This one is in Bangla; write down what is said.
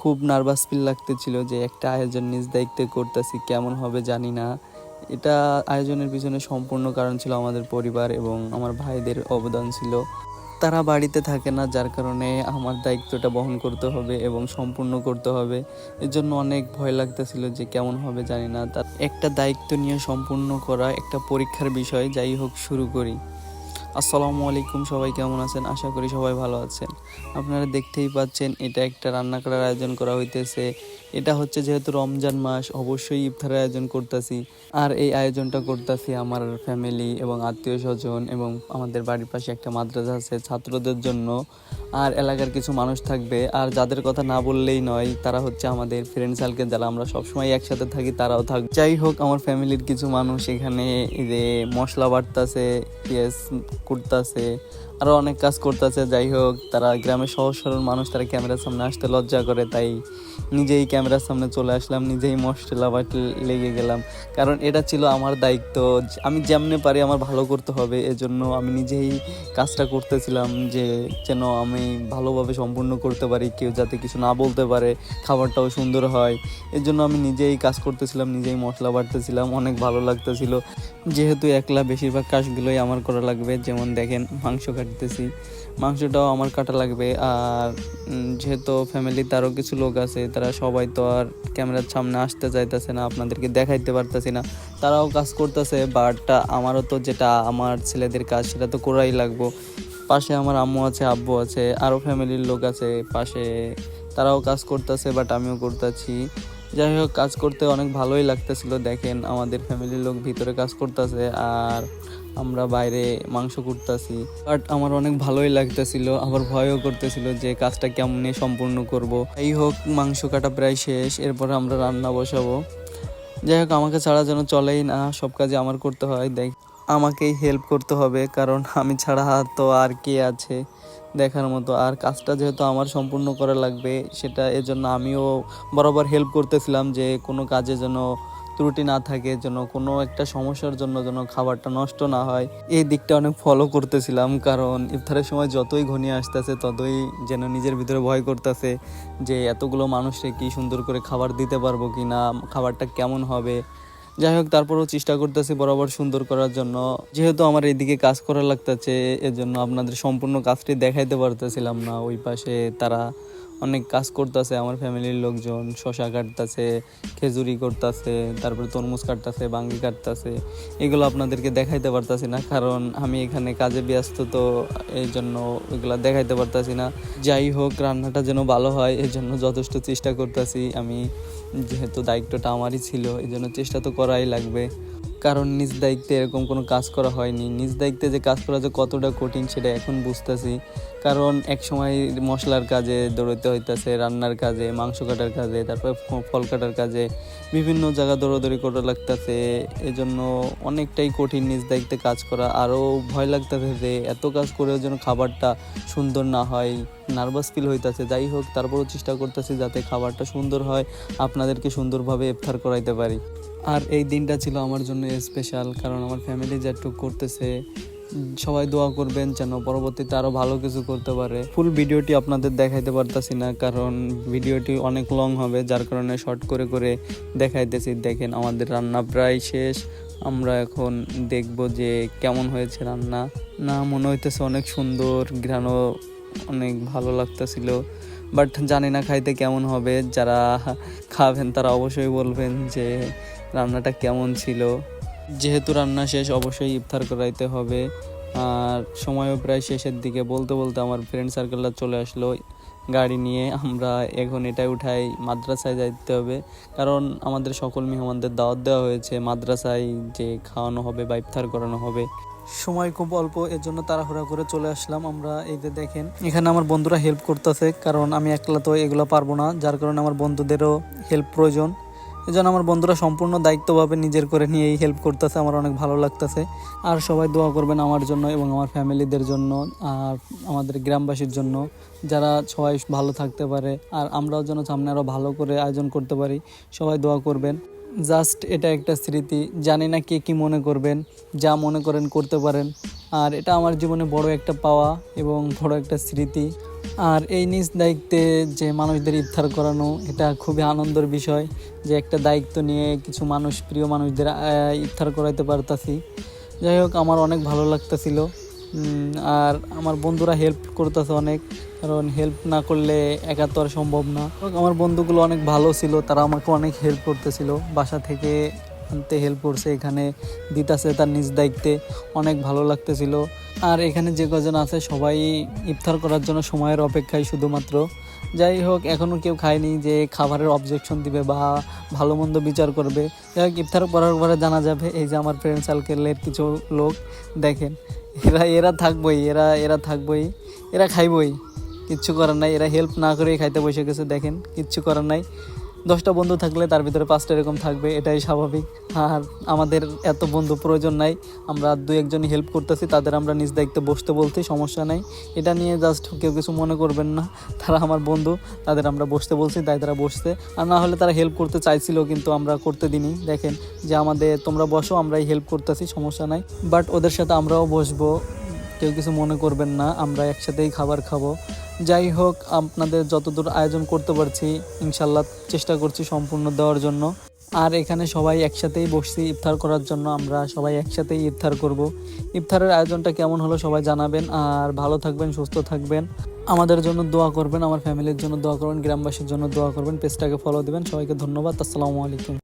খুব নার্ভাস ফিল লাগতেছিল যে একটা আয়োজন নিজ দায়িত্বে করতেছি, কেমন হবে জানি না। এটা আয়োজনের পিছনে সম্পূর্ণ কারণ ছিল আমাদের পরিবার এবং আমার ভাইদের অবদান ছিল। তারা বাড়িতে থাকে না, যার কারণে আমার দায়িত্বটা বহন করতে হবে এবং সম্পূর্ণ করতে হবে। এর জন্য অনেক ভয় লাগতেছিল যে কেমন হবে জানি না। তার একটা দায়িত্ব নিয়ে সম্পূর্ণ করা একটা পরীক্ষার বিষয়, যাই হোক শুরু করি। আসসালামু আলাইকুম, সবাই কেমন আছেন? আশা করি সবাই ভালো আছেন। আপনারা দেখতেই পাচ্ছেন, এটা একটা রান্না করার আয়োজন করা হইতেছে। এটা হচ্ছে যেহেতু রমজান মাস, অবশ্যই ইফতারের আয়োজন করতেছি। আর এই আয়োজনটা করতেছি আমার ফ্যামিলি এবং আত্মীয় স্বজন এবং আমাদের বাড়ির পাশে একটা মাদ্রাসা আছে ছাত্রদের জন্য। আর এলাকার কিছু মানুষ থাকবে, আর যাদের কথা না বললেই নয়, তারা হচ্ছে আমাদের ফ্রেন্ড সার্কেল যারা আমরা সবসময় একসাথে থাকি, তারাও থাকবে যাই হোক, আমার ফ্যামিলির কিছু মানুষ এখানে যে মশলা বাটতাছে পেঁয়াজ কুটতাছে আরও অনেক কাজ করতেছে, যাই হোক, তারা গ্রামের সহজ সরল মানুষ, তারা ক্যামেরার সামনে আসতে লজ্জা করে, তাই নিজেই ক্যামেরার সামনে চলে আসলাম, নিজেই মশলা বাটি লেগে গেলাম। কারণ এটা ছিল আমার দায়িত্ব আমি যেমনে পারি আমার ভালো করতে হবে, এজন্য আমি নিজেই কাজটা করতেছিলাম, যে যেন আমি ভালোভাবে সম্পূর্ণ করতে পারি, কেউ যাতে কিছু না বলতে পারে, খাবারটাও সুন্দর হয়। এর জন্য আমি নিজেই কাজ করতেছিলাম, নিজেই মশলা বাটতেছিলাম, অনেক ভালো লাগতেছিল। যেহেতু একলা বেশিরভাগ কাজগুলোই আমার করা লাগবে, যেমন দেখেন, মাংস কাটতেছি মাংসটাও আমার কাটা লাগবে আর যেহেতু ফ্যামিলিতে আরও কিছু লোক আছে, তারা সবাই তো আর ক্যামেরার সামনে আসতে চাইতেছে না, আপনাদেরকে দেখাইতে পারতেছি না। তারাও কাজ করতেছে বাট আমারও তো যেটা আমার ছেলেদের কাজ, সেটা তো করাই লাগবো। পাশে আমার আম্মু আছে, আব্বু আছে আরও ফ্যামিলির লোক আছে, পাশে তারাও কাজ করতেছে বাট আমিও করতেছি। যাই হোক, কাজ করতে অনেক ভালোই লাগতেছিল, দেখেন আমাদের ফ্যামিলির লোক ভিতরে কাজ করতেছে আর আমরা বাইরে মাংস কুটতাছি। বাট আমার অনেক ভালোই লাগতেছিল, আবার ভয়ও করতেছিল যে কাজটা কেমনে সম্পূর্ণ করব। এই হোক, মাংস কাটা প্রায় শেষ, এরপর আমরা রান্না বসাবো। যাই হোক, আমাকে ছাড়া যেন চলেই না, সব কাজে আমার করতে হয়, দেখ আমাকেই হেল্প করতে হবে, কারণ আমি ছাড়া তো আর কে আছে দেখার মতো। আর কাজটা যেহেতু আমার সম্পূর্ণ করা লাগবে, সেটা এজন্য আমিও বরাবর হেল্প করতেছিলাম যে কোনো কাজে যেন ত্রুটি না থাকে, যেন কোনো একটা সমস্যার জন্য যেন খাবারটা নষ্ট না হয়। এই দিকটা অনেক ফলো করতেছিলাম, কারণ ইফতারের সময় যতই ঘনিয়ে আসতেছে, ততই যেন নিজের ভিতরে ভয় করতেছে যে এতগুলো মানুষকে কি সুন্দর করে খাবার দিতে পারব কি না খাবারটা কেমন হবে। যাই হোক, তারপরেও চেষ্টা করতেছি বরাবর সুন্দর করার জন্য। যেহেতু আমার এদিকে কাজ করা লাগতেছে, এজন্য আপনাদের সম্পূর্ণ কাজটি দেখাইতে পারতেছিলাম না। ওই পাশে তারা অনেক কাজ করতেছে, আমার ফ্যামিলির লোকজন শশা কাটতেছে, খেজুরি করতেছে, তারপরে তরমুজ কাটতেছে, বাঙ্গি কাটতেছে। এগুলো আপনাদেরকে দেখাইতে পারতাছি না, কারণ আমি এখানে কাজে ব্যস্ত, তো এই জন্য এগুলো দেখাইতে পারতাছি না। যাই হোক, রান্নাটা যেন ভালো হয় এই জন্য যথেষ্ট চেষ্টা করতেছি। আমি যেহেতু দায়িত্বটা আমারই ছিল এই জন্য চেষ্টা তো করাই লাগবে। কারণ নিজ দায়িত্বে এরকম কোনো কাজ করা হয়নি। নিজ দায়িত্বে যে কাজ করা যে কতটা কঠিন সেটা এখন বুঝতেছি। কারণ এক সময় মশলার কাজে দৌড়তে হইতেছে, রান্নার কাজে, মাংস কাটার কাজে, তারপরে ফল কাটার কাজে, বিভিন্ন জায়গা দৌড়াদৌড়ি করা লাগতেছে। এজন্য অনেকটাই কঠিন নিজ দায়িত্বে কাজ করা। আরও ভয় লাগতেছে যে এত কাজ করেও যেন খাবারটা সুন্দর না হয়, নার্ভাস ফিল হইতেছে। যাই হোক, তারপরেও চেষ্টা করতেছি যাতে খাবারটা সুন্দর হয়, আপনাদেরকে সুন্দরভাবে ইফতার করাইতে পারি। আর এই দিনটা ছিল আমার জন্য স্পেশাল কারণ আমার ফ্যামিলি যেটুকু করতেছে, সবাই দোয়া করবেন যেন পরবর্তীতে আরও ভালো কিছু করতে পারে। ফুল ভিডিওটি আপনাদের দেখাইতে পারতাছি না, কারণ ভিডিওটি অনেক লং হবে, যার কারণে শর্ট করে করে দেখাইতেছি। দেখেন, আমাদের রান্না প্রায় শেষ। আমরা এখন দেখব যে কেমন হয়েছে রান্না। না, মনে হইতেছে অনেক সুন্দর, ঘ্রাণও অনেক ভালো লাগতেছিল। বাট জানি না খাইতে কেমন হবে, যারা খাবেন তারা অবশ্যই বলবেন যে রান্নাটা কেমন ছিল? যেহেতু রান্না শেষ অবশ্যই ইফতার করাইতে হবে। আর সময়ও প্রায় শেষের দিকে। বলতে বলতে আমার ফ্রেন্ড সার্কেলটা চলে আসলো গাড়ি নিয়ে। আমরা এখন এটাই উঠাই মাদ্রাসায় যাইতে হবে। কারণ আমাদের সকল মেহমানদের দাওয়াত দেওয়া হয়েছে মাদ্রাসায় যে খাওয়ানো হবে বা ইফতার করানো হবে। সময় খুব অল্প এর জন্য তাড়াহুড়া করে চলে আসলাম। আমরা এই যে দেখেন এখানে আমার বন্ধুরা হেল্প করতেছে। কারণ আমি একলা তো এগুলো পারব না। যার কারণে আমার বন্ধুদেরও হেল্প প্রয়োজন। জন্য আমার বন্ধুরা সম্পূর্ণ দায়িত্বভাবে নিজের করে নিয়ে এই হেল্প করতেছে, আমার অনেক ভালো লাগতেছে। আর সবাই দোয়া করবেন আমার জন্য এবং আমার ফ্যামিলিদের জন্য আর আমাদের গ্রামবাসীর জন্য, যারা সবাই ভালো থাকতে পারে আর আমরাও যেন সামনে আরও ভালো করে আয়োজন করতে পারি, সবাই দোয়া করবেন। জাস্ট এটা একটা স্মৃতি, জানি না কে কী মনে করবেন, যা মনে করেন করতে পারেন। আর এটা আমার জীবনে বড় একটা পাওয়া এবং বড় একটা স্মৃতি। আর এই নিজ দায়িত্বে যে মানুষদের ইফতার করানো, এটা খুবই আনন্দের বিষয় যে একটা দায়িত্ব নিয়ে কিছু মানুষ, প্রিয় মানুষদের ইফতার করাইতে পারতাছি। যাই হোক, আমার অনেক ভালো লাগতেছিল। আর আমার বন্ধুরা হেল্প করতেছে অনেক, কারণ হেল্প না করলে একা তো আর সম্ভব না। আমার বন্ধুগুলো অনেক ভালো ছিল, তারা আমাকে অনেক হেল্প করতেছিল। বাসা থেকে আনতে হেল্প করছে, এখানে দিতাছে তার নিজ দায়িত্বে। অনেক ভালো লাগতেছিল। আর এখানে যে কজন আছে, সবাই ইফতার করার জন্য সময়ের অপেক্ষায় শুধুমাত্র। যাই হোক এখনও কেউ খায়নি যে খাবারের অবজেকশন দিবে বা ভালো মন্দ বিচার করবে। যাই হোক, ইফতার করার পরে জানা যাবে, এই যে আমার ফ্রেন্ড সার্কেলের কিছু লোক, দেখেন, এরা এরা থাকবই, এরা এরা থাকবই, এরা খাইবই। কিচ্ছু করার নাই, এরা হেল্প না করেই খাইতে বসে গেছে, দেখেন, কিচ্ছু করার নাই। দশটা বন্ধু থাকলে তার ভিতরে পাঁচটা এরকম থাকবে, এটাই স্বাভাবিক। আর আমাদের এত বন্ধু প্রয়োজন নাই, আমরা দু একজনই হেল্প করতেছি, তাদের আমরা নিজ দায়িত্বে বসতে বলতে সমস্যা নাই। এটা নিয়ে জাস্ট কেউ কিছু মনে করবেন না, তারা আমার বন্ধু, তাদের আমরা বসতে বলছি, তাই তারা বসতে আর না হলে তারা হেল্প করতে চাইছিল, কিন্তু আমরা করতে দিনি দেখেন, যে আমাদের, তোমরা বসো, আমরাই হেল্প করতেছি, সমস্যা নাই। বাট ওদের সাথে আমরাও বসবো, কেউ কিছু মনে করবেন না, আমরা একসাথেই খাবার খাব। যাই হোক, আপনাদের যতদূর আয়োজন করতে পারছি, ইনশাল্লাহ চেষ্টা করছি সম্পূর্ণ দেওয়ার জন্য। আর এখানে সবাই একসাথেই বসছি ইফতার করার জন্য, আমরা সবাই একসাথেই ইফতার করব। ইফতারের আয়োজনটা কেমন হলো সবাই জানাবেন, আর ভালো থাকবেন, সুস্থ থাকবেন। আমাদের জন্য দোয়া করবেন, আমার ফ্যামিলির জন্য দোয়া করবেন, গ্রামবাসীর জন্য দোয়া করবেন, পেজটাকে ফলো দেবেন। সবাইকে ধন্যবাদ, আসসালামু আলাইকুম।